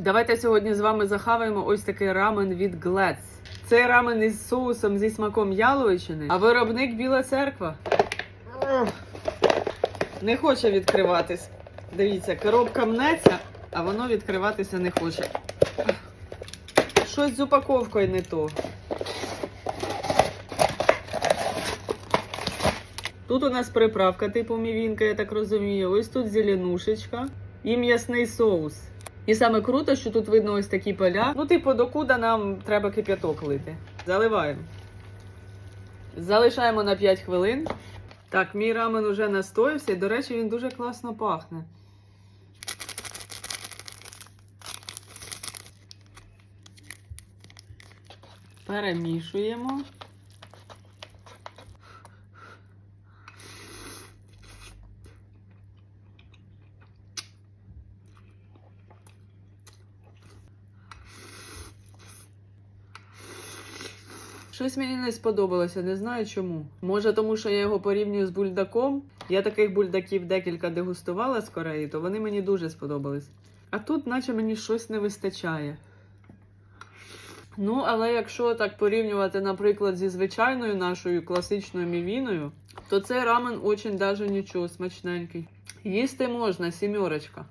Давайте сьогодні з вами захаваємо ось такий рамен від Glets. Цей рамен із соусом зі смаком яловичини, а виробник Біла церква. Не хоче відкриватись. Дивіться, коробка мнеться, а воно відкриватися не хоче. Щось з упаковкою не то. Тут у нас приправка типу мівінка, я так розумію. Ось тут зеленушечка і м'ясний соус. І саме круто, що тут видно ось такі поля. Ну, типу, докуди нам треба кип'яток лити. Заливаємо. Залишаємо на 5 хвилин. Так, мій рамен уже настоївся, і, до речі, він дуже класно пахне. Перемішуємо. Щось мені не сподобалося, не знаю чому. Може, тому що я його порівнюю з бульдаком. Я таких бульдаків декілька дегустувала з Кореї, то вони мені дуже сподобались. А тут, наче мені щось не вистачає. Ну, але якщо так порівнювати, наприклад, зі звичайною нашою класичною мівіною, то цей рамен очень даже нічого смачненький. Їсти можна, сімерочка.